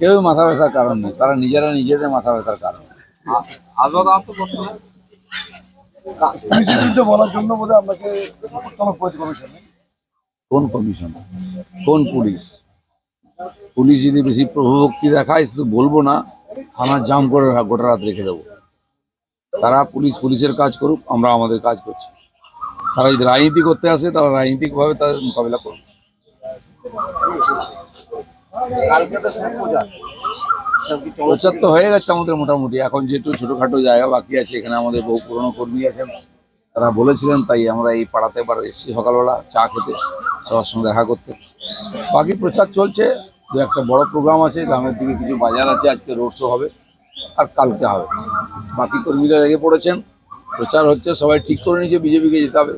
কেউ মাথা ব্যথার কারণ নেই। তারা নিজেরা নিজেদের মাথা ব্যথার কারণ। আজবাদ আসতো বর্তমানে? বিরুদ্ধে বলার জন্য বোধহয় আপনাকে তলব করেছে কমিশনে। কোন কমিশন? কোন পুলিশ? পুলিশ যদি বেশি প্রভুভক্তি দেখায় শুধু বলব না থানার জাম করে গোটা রাত রেখে দেবো। তারা পুলিশ পুলিশের কাজ করুক আমরা আমাদের কাজ করছি। তারা যদি রাজনীতি করতে আসে তারা রাজনীতিকভাবে তাদের মোকাবিলা করবে কালকে তো শেষ পূজা। প্রচার তো হয়ে গেছে আমাদের মোটামুটি। এখন যেহেতু ছোটোখাটো জায়গা বাকি আছে এখানে আমাদের বহু পুরনো কর্মী আছেন তারা বলেছিলেন তাই আমরা এই পাড়াতে এবার এসেছি সকালবেলা চা খেতে সবার সঙ্গে দেখা করতে। বাকি প্রচার চলছে দু একটা বড় প্রোগ্রাম আছে গ্রামের দিকে কিছু বাজার আছে আজকে রোড শো হবে আর কালকে হবে। বাকি কর্মীরা লেগে পড়েছেন প্রচার হচ্ছে সবাই ঠিক করে নিয়েছে বিজেপিকে যেতে হবে।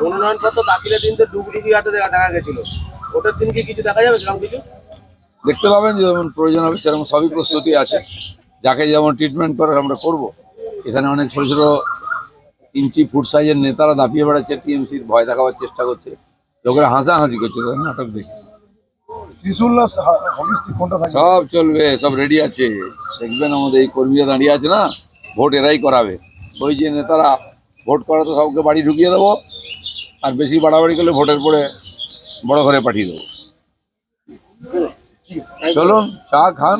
মনোনয়নপত্র দাখিলের দিন তো ডুগডুগি হাতে দেখা দেখা গেছিল। ওটার দিন কি কিছু দেখা যাবে সেরকম কিছু? দেখতে পাবেন যে যেমন প্রয়োজন হবে সেরকম সবই প্রস্তুতি আছে। যাকে যেমন ট্রিটমেন্ট করে আমরা করব। এখানে অনেক ছোট ছোট ইঞ্চি ফুট সাইজের নেতারা দাপিয়ে বেড়াচ্ছে টিএমসির ভয় দেখাবার চেষ্টা করছে। লোকেরা হাসাহাসি করছে তাদের নাটক দেখে। সব চলবে সব রেডি আছে। দেখবেন আমাদের এই কর্মীরা দাঁড়িয়ে আছে না? ভোট এরাই করাবে। ওই যে নেতারা ভোট করা তো সবকে বাড়ি ঢুকিয়ে দেবো। আর বেশি বাড়াবাড়ি করলে ভোটের পরে বড় ঘরে পাঠিয়ে দেবো। চলুন চা খান।